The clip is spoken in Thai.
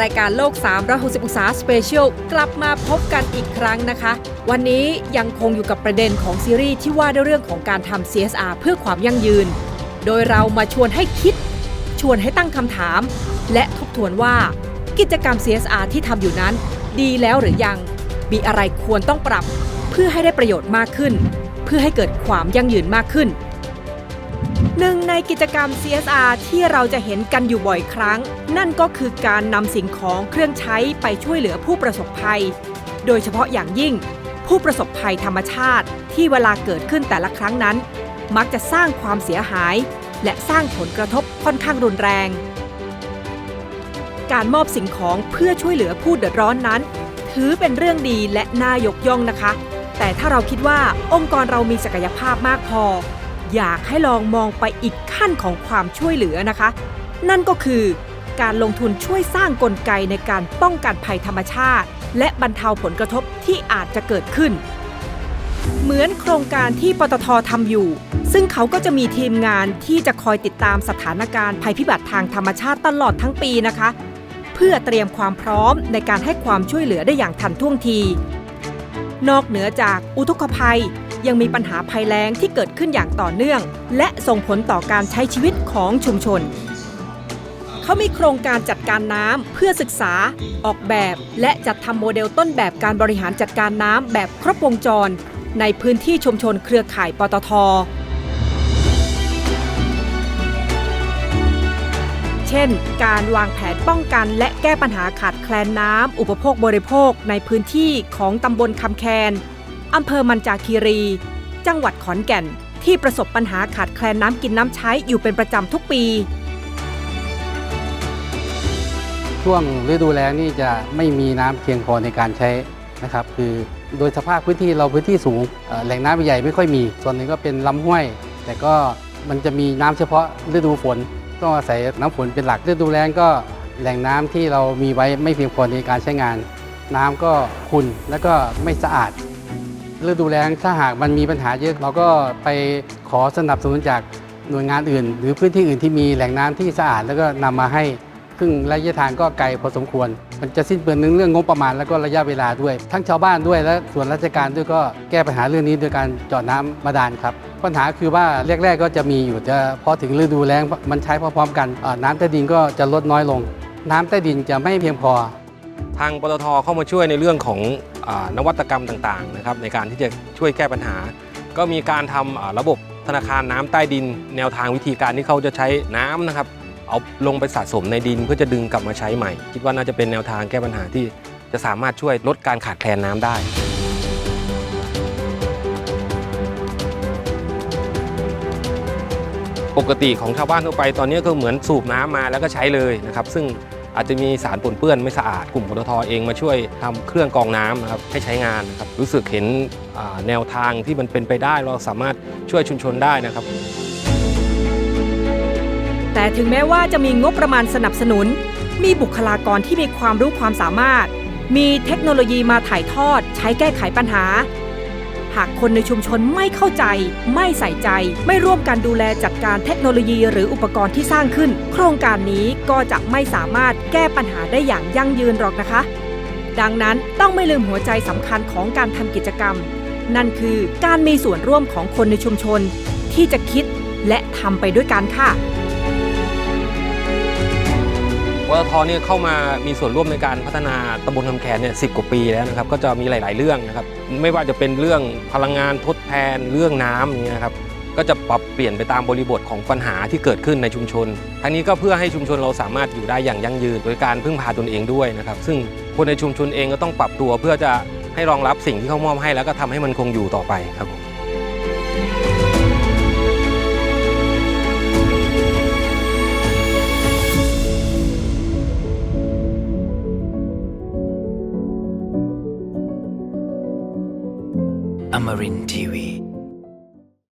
รายการโลก 360 องศาสเปเชียลกลับมาพบกันอีกครั้งนะคะ วันนี้ยังคงอยู่กับประเด็นของซีรีส์ที่ว่าด้วยเรื่องของการทำ CSR เพื่อความยั่งยืน โดยเรามาชวนให้คิด ชวนให้ตั้งคำถาม และทบทวนว่า กิจกรรม CSR ที่ทำอยู่นั้น ดีแล้วหรือยัง มีอะไรควรต้องปรับ เพื่อให้ได้ประโยชน์มากขึ้น เพื่อให้เกิดความยั่งยืนมากขึ้น หนึ่งในกิจกรรม CSR ที่เราจะเห็นกันอยู่บ่อยครั้ง นั่นก็คือการนำสิ่งของเครื่องใช้ไปช่วยเหลือผู้ประสบภัย โดยเฉพาะอย่างยิ่ง ผู้ประสบภัยธรรมชาติ ที่เวลาเกิดขึ้นแต่ละครั้งนั้น มักจะสร้างความเสียหาย และสร้างผลกระทบค่อนข้างรุนแรง การมอบสิ่งของเพื่อช่วยเหลือผู้เดือดร้อนนั้น ถือเป็นเรื่องดีและน่ายกย่องนะคะ แต่ถ้าเราคิดว่าองค์กรเรามีศักยภาพมากพอ อยากให้ลองมองไปอีกขั้นของความช่วยเหลือนะคะ นั่นก็คือการลงทุนช่วยสร้างกลไกในการป้องกันภัยธรรมชาติ และบรรเทาผลกระทบที่อาจจะเกิดขึ้น เหมือนโครงการที่ปตททำอยู่ ซึ่งเขาก็จะมีทีมงานที่จะคอยติดตามสถานการณ์ภัยพิบัติทางธรรมชาติตลอดทั้งปีนะคะ เพื่อเตรียมความพร้อมในการให้ความช่วยเหลือได้อย่างทันท่วงที นอกเหนือจากอุทกภัย ยังมีปัญหาภัยแล้งที่เกิดขึ้นอย่างต่อเนื่อง และส่งผลต่อการใช้ชีวิตของชุมชน เขามีโครงการจัดการน้ำเพื่อศึกษา ออกแบบ และจัดทำโมเดลต้นแบบการบริหารจัดการน้ำแบบครบวงจร ในพื้นที่ชุมชนเครือข่ายปตท เช่น การวางแผนป้องกันและแก้ปัญหาขาดแคลนน้ำอุปโภคบริโภคในพื้นที่ของตำบลคำแคน อำเภอมันจาคีรี จังหวัดขอนแก่น ที่ประสบปัญหาขาดแคลนน้ำกินน้ำใช้อยู่เป็นประจำทุกปี ช่วงฤดูแล้งนี่จะไม่มีน้ำเพียงพอในการใช้นะครับ คือโดยสภาพพื้นที่เราพื้นที่สูงเอ่อแหล่งน้ำใหญ่ไม่ค่อยมี ส่วนหนึ่งก็เป็นลำห้วย แต่ก็มันจะมีน้ำเฉพาะฤดูฝน ต้องอาศัยน้ำฝนเป็นหลักฤดูแล้งก็แหล่งน้ำที่เรามีไว้ไม่เพียงพอในการใช้งาน น้ำก็ขุ่นแล้วก็ไม่สะอาด ฤดูแล้งถ้าหากมันมีปัญหาเยอะ เราก็ไปขอสนับสนุนจากหน่วยงานอื่น หรือพื้นที่อื่นที่มีแหล่งน้ำที่สะอาดแล้วก็นำมาให้ซึ่งระยะทางก็ไกลพอสมควร มันจะสิ้นเปลืองเรื่องงบประมาณแล้วก็ระยะเวลาด้วย ทั้งชาวบ้านด้วยและส่วนราชการด้วยก็แก้ปัญหาเรื่องนี้โดยการเจาะน้ำบาดาลครับ ปัญหาคือว่าแรก ๆ ก็จะมีอยู่จะพอถึงฤดูแล้งมันใช้พร้อมๆกันน้ำใต้ดินก็จะลดน้อยลง น้ำใต้ดินจะไม่เพียงพอ ทางปตทเข้ามาช่วยในเรื่องของ นวัตกรรมต่างๆนะครับในการที่จะช่วยแก้ปัญหา ก็มีการทำอ่าระบบธนาคารน้ำใต้ดิน แนวทางวิธีการที่เขาจะใช้น้ำนะครับเอาลงไปสะสมในดินเพื่อจะดึงกลับมาใช้ใหม่ คิดว่าน่าจะเป็นแนวทางแก้ปัญหาที่จะสามารถช่วยลดการขาดแคลนน้ำได้ปกติของชาวบ้านทั่วไปตอนนี้ก็เหมือนสูบน้ำมาแล้วก็ใช้เลยนะครับ ซึ่ง อาจจะมีสารปนเปื้อนไม่สะอาดกลุ่มปตทเองมาช่วยทำเครื่องกรองน้ำนะครับให้ใช้งานนะครับรู้สึกเห็นแนวทางที่มันเป็นไปได้เราสามารถช่วยชุมชนได้นะครับ แต่ถึงแม้ว่าจะมีงบประมาณสนับสนุน มีบุคลากรที่มีความรู้ความสามารถ มีเทคโนโลยีมาถ่ายทอดใช้แก้ไขปัญหา หากคนในชุมชนไม่เข้าใจ ไม่ใส่ใจ ไม่ร่วมกันดูแลจัดการเทคโนโลยีหรืออุปกรณ์ที่สร้างขึ้น โครงการนี้ก็จะไม่สามารถแก้ปัญหาได้อย่างยั่งยืนหรอกนะคะ ดังนั้นต้องไม่ลืมหัวใจสำคัญของการทำกิจกรรม นั่นคือการมีส่วนร่วมของคนในชุมชน ที่จะคิดและทำไปด้วยกันค่ะ ปตทเนี่ยเข้ามามีส่วนร่วมในการพัฒนาตำบลคำแคนเนี่ยสิกว่าปีแล้วนะครับก็จะมีหลาย ๆ เรื่องนะครับไม่ว่าจะเป็นเรื่องพลังงานทดแทนเรื่องน้ำอย่างเงี้ยครับก็จะปรับเปลี่ยนไปตามบริบทของปัญหาที่เกิดขึ้นในชุมชน ทั้งนี้ก็เพื่อให้ชุมชนเราสามารถอยู่ได้อย่างยั่งยืน โดยการพึ่งพาตนเองด้วยนะครับ ซึ่งคนในชุมชนเองก็ต้องปรับตัวเพื่อจะให้รองรับสิ่งที่เขามอบให้แล้วก็ทำให้มันคงอยู่ต่อไปครับผม Amarin Tiwi.